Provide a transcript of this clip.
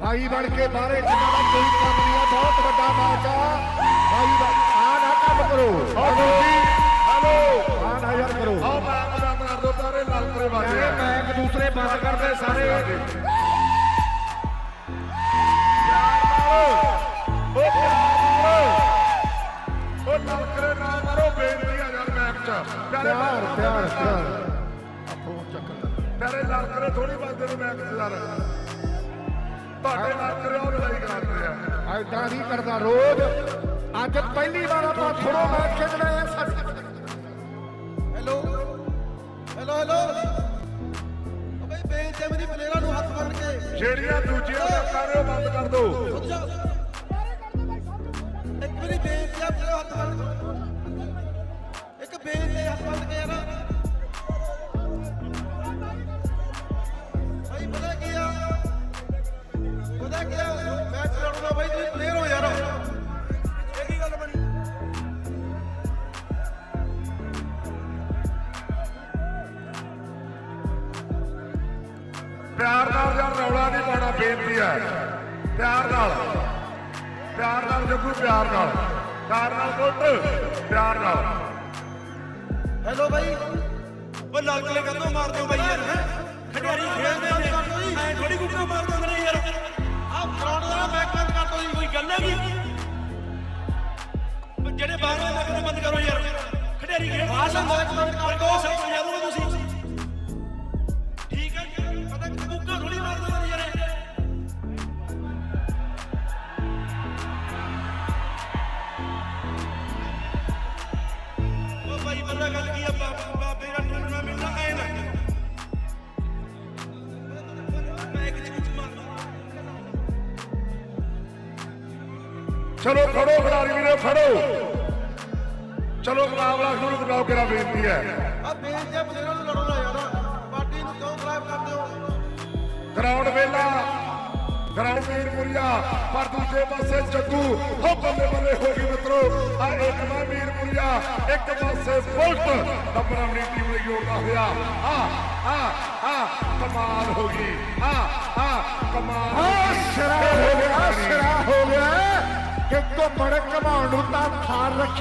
ਭਾਈ ਬਣ ਕੇ ਬਾਹਰੇ ਜਿੰਨਾ ਦਾ ਕੋਈ ਕੰਮ ਨਹੀਂ ਆ ਬਹੁਤ ਵੱਡਾ ਮੈਚ ਆ। ਭਾਈ ਦਾ ਆ ਨਾ ਕੰਮ ਕਰੋ। Hello hello. ਆ ਨਾ ਯਾਰ ਕਰੋ। ਆਓ ਮੈਂ ਬੰਦ ਕਰ ਦੋ ਬਾਹਰੇ ਲਾਲ ਕਰੇ ਵਾਜੇ ਮੈਂ ਇੱਕ ਦੂਸਰੇ ਬੰਦ ਕਰਦੇ ਸਾਰੇ। ਪਿਆਰੇ ਪਿਆਰ ਪਿਆਰ। ਪਿਆਰ ਆਪੋ ਚੱਕਰ ਪਿਆਰੇ ਨਲਕਰੇ ਥੋੜੀ ਵੱਜਦੇ ਨੇ ਚ ਯਾਰ ਤੁਹਾਡੇ ਨਲਕਰੇ ਉਹ ਲੜਾਈ ਕਰਦੇ ਆ ਐਦਾਂ ਨਹੀਂ ਕਰਦਾ ਰੋਜ਼। ਅੱਜ ਪਹਿਲੀ ਵਾਰ ਆਪਾਂ ਥੋੜੋ ਮੈਚ ਖੇਡਣਾ ਹੈ ਸੱਚ ਹੈਲੋ ਹੈਲੋ ਹੈਲੋ ਬਈ ਬੇਨ ਤੇ ਮੇਰੀ ਪਲੇਅਰਾਂ ਨੂੰ ਹੱਥ ਬੰਨ ਕੇ। ਜਿਹੜੀਆਂ ਦੂਜੀਆਂ ਨੇ ਉਹ ਬੰਦ ਕਰ ਦਿਓ ਪਿਆਰ ਨਾਲ ਯਾਰ ਰੌਲਾ ਨਹੀਂ ਪਾਉਣਾ ਬੇਨਤੀ ਹੈ। ਪਿਆਰ ਨਾਲ। ਪਿਆਰ ਨਾਲ ਜੱਗੂ ਪਿਆਰ ਨਾਲ। ਪਿਆਰ ਨਾਲ ਬੁੱਟ ਪਿਆਰ ਨਾਲ। ਹੈਲੋ ਭਾਈ ਉਹ ਨਲਕਲੇ ਕਦੋਂ ਮਾਰਦੇ ਹੋ ਬਾਈ ਯਾਰ ਹੈਂ? ਖਿਡਾਰੀ ਖੇਡਦੇ ਨੇ। ਐ ਥੋੜੀ ਗੁੱਗਾ ਮਾਰ ਦਿੰਦੇ ਨੇ ਯਾਰ। ਆਹ ਗਰਾਊਂਡ ਦਾ ਬੈਕ ਬੰਦ ਕਰ ਦੋ ਜੀ ਕੋਈ ਗੱਲ ਹੈਗੀ ਜਿਹੜੇ ਬਾਹਰ ਦੇ ਨਲਕਲੇ ਬੰਦ ਕਰੋ ਯਾਰ। ਖਿਡਾਰੀ ਖੇਡਦੇ ਬਾਹਰ ਦਾ ਬੰਦ ਕਰ ਦਿਓ। ਸਭ ਯਾਰ ਤੁਸੀਂ ਗੱਲ ਕੀ ਆ ਬਾਬਾ ਦਾ ਐ ਨਾ। ਚਲੋ ਖੜੋ ਖਿਡਾਰੀ ਵੀਰੋ ਖੜੋ। ਚਲੋ ਮੁਕਾਬਲਾ ਸ਼ੁਰੂ ਕਰਾਓ ਕਿਹੜਾ ਬੇਨਤੀ ਹੈ। ਆ ਬੇਨ ਤੇ ਪਲੇਅਰਾਂ ਨੂੰ ਲੜੋ ਨਾ ਯਾਰ। ਪਾਰਟੀ ਨੂੰ ਕਿਉਂ ਖਰਾਬ ਕਰਦੇ ਹੋ? ਗਰਾਊਂਡ ਵੇਲਾ। ਗਰਾਊਂਡ ਮੀਰਪੁਰੀਆ ਪਰ ਦੂਜੇ ਪਾਸੇ ਜੱਗੂ ਹੋ ਬੱਲੇ ਬੱਲੇ ਹੋ ਗਈ ਮਿੱਤਰੋ। ਆ ਇੱਕ ਮੈਂ ਮੀਰਪੁਰੀਆ ਇੱਕ ਪਾਸੇ ਬੁਲਟ ਨੰਬਰ ਆਪਣੀ ਟੀਮ ਲਈ ਜੋੜਦਾ ਹੋਇਆ। ਆ ਆ ਆ, ਕਮਾਲ ਹੋ ਗਈ। ਆ ਆ, ਕਮਾਲ ਆ ਸ਼ਰਾ ਹੋ ਗਿਆ ਸ਼ਰਾ ਹੋ ਗਿਆ। ਕਿ ਘੁੰਮਣ ਘਮਾਉਣ ਨੂੰ ਤਾਂ ਥਾਰ ਰੱਖੀ